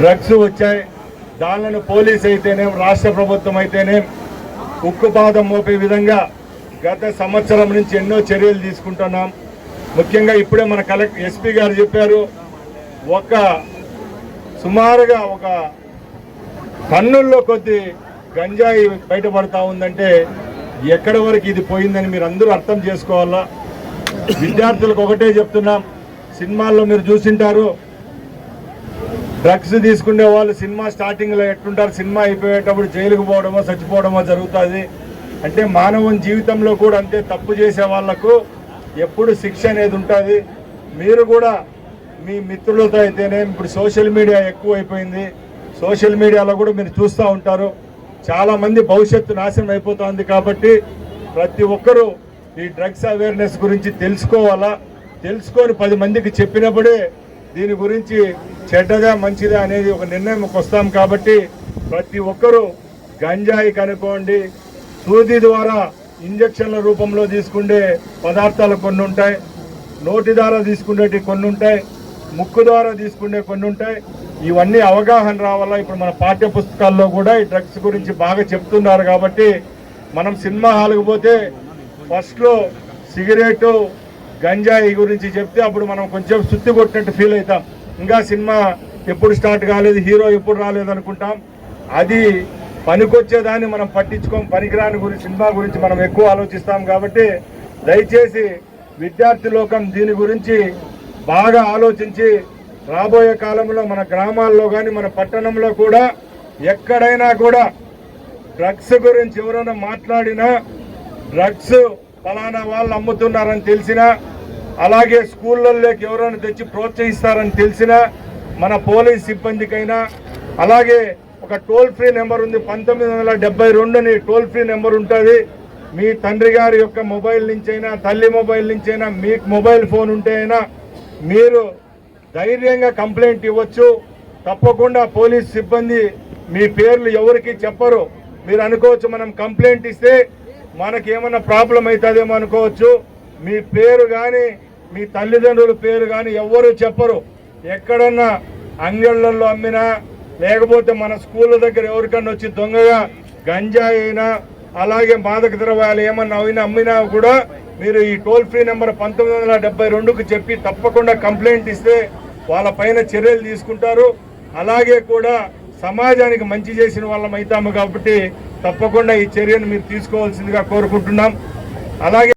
Drugs వచ్చాయి. దానిలను police అయితేనేం రాష్ట్ర ప్రభుత్వం అయితేనేం ఉక్కుపాదం మోపే విధంగా గత సంవత్సరం నుంచి ఎన్నో చర్యలు తీసుకుంటున్నాం. ముఖ్యంగా ఇప్పుడే మన కలెక్టర్ ఎస్పీ గారు చెప్పారు ఒక సుమారుగా ఒక టన్నుల్లో కొద్ది గంజాయి బయటపడతా ఉందంటే ఎక్కడ వరకు ఇది పోయిందని మీరు అందరూ అర్థం చేసుకోవాలా? విద్యార్థులకు ఒకటే చెప్తున్నాం సినిమాల్లో మీరు చూసింటారు డ్రగ్స్ తీసుకునే వాళ్ళు సినిమా స్టార్టింగ్లో ఎట్టుంటారు సినిమా అయిపోయేటప్పుడు జైలుకు పోవడమో చచ్చిపోవడమో జరుగుతుంది. అంటే మానవం జీవితంలో కూడా అంతే తప్పు చేసే వాళ్ళకు ఎప్పుడు శిక్ష అనేది ఉంటుంది. మీరు కూడా మీ మిత్రులతో అయితేనే ఇప్పుడు సోషల్ మీడియా ఎక్కువ అయిపోయింది సోషల్ మీడియాలో కూడా మీరు చూస్తూ ఉంటారు. చాలామంది భవిష్యత్తు నాశనం అయిపోతుంది కాబట్టి ప్రతి ఒక్కరూ ఈ డ్రగ్స్ అవేర్నెస్ గురించి తెలుసుకోవాలా? తెలుసుకొని పది మందికి చెప్పినప్పుడే దీని గురించి చెడ్డదా మంచిదా అనేది ఒక నిర్ణయంకి వస్తాం కాబట్టి ప్రతి ఒక్కరూ గంజాయి కనుక్కోండి. సూది ద్వారా ఇంజక్షన్ల రూపంలో తీసుకునే పదార్థాలు కొన్ని ఉంటాయి. నోటి ద్వారా తీసుకునేటివి కొన్ని ఉంటాయి. ముక్కు ద్వారా తీసుకునే కొన్ని ఉంటాయి. ఇవన్నీ అవగాహన రావాలా? ఇప్పుడు మన పాఠ్య పుస్తకాల్లో కూడా ఈ డ్రగ్స్ గురించి బాగా చెప్తున్నారు కాబట్టి మనం సినిమా హాల్కి పోతే ఫస్ట్లో సిగరెటు గంజాయి గురించి చెప్తే అప్పుడు మనం కొంచెం సుత్తి కొట్టినట్టు ఫీల్ అవుతాం. ఇంకా సినిమా ఎప్పుడు స్టార్ట్ కాలేదు హీరో ఎప్పుడు రాలేదు అనుకుంటాం. అది పనికొచ్చేదాన్ని మనం పట్టించుకోం పనికిరాని గురించి సినిమా గురించి మనం ఎక్కువ ఆలోచిస్తాం కాబట్టి దయచేసి విద్యార్థి లోకం దీని గురించి బాగా ఆలోచించి రాబోయే కాలంలో మన గ్రామాల్లో కానీ మన పట్టణంలో కూడా ఎక్కడైనా కూడా డ్రగ్స్ గురించి ఎవరైనా మాట్లాడినా డ్రగ్స్ ఫలానా వాళ్ళు అమ్ముతున్నారని తెలిసినా అలాగే స్కూళ్ళల్లోకి ఎవరైనా తెచ్చి ప్రోత్సహిస్తారని తెలిసినా మన పోలీస్ సిబ్బందికైనా అలాగే ఒక టోల్ ఫ్రీ నెంబర్ ఉంది పంతొమ్మిది వందల డెబ్బై రెండుని టోల్ ఫ్రీ నెంబర్ ఉంటుంది. మీ తండ్రి గారి యొక్క మొబైల్ నుంచైనా తల్లి మొబైల్ నుంచైనా మీకు మొబైల్ ఫోన్ ఉంటే అయినా మీరు ధైర్యంగా కంప్లైంట్ ఇవ్వచ్చు. తప్పకుండా పోలీస్ సిబ్బంది మీ పేర్లు ఎవరికి చెప్పరు. మీరు అనుకోవచ్చు మనం కంప్లైంట్ ఇస్తే మనకి ఏమైనా ప్రాబ్లం అవుతుందేమో అనుకోవచ్చు. మీ పేరు కానీ మీ తల్లిదండ్రుల పేరు కానీ ఎవ్వరూ చెప్పరు. ఎక్కడన్నా అంగళ్ళల్లో అమ్మినా లేకపోతే మన స్కూళ్ళ దగ్గర ఎవరికన్నా వచ్చి దొంగగా గంజా అయినా అలాగే మాదక ద్రవ్యాలు ఏమన్నా అయినా అమ్మినా కూడా మీరు ఈ టోల్ ఫ్రీ నెంబర్ పంతొమ్మిది వందల డెబ్బై రెండుకు చెప్పి తప్పకుండా కంప్లైంట్ ఇస్తే వాళ్ళ పైన చర్యలు తీసుకుంటారు. అలాగే కూడా సమాజానికి మంచి చేసిన వాళ్ళం అవుతాము కాబట్టి తప్పకుండా ఈ చర్యను మీరు తీసుకోవాల్సిందిగా కోరుకుంటున్నాం. అలాగే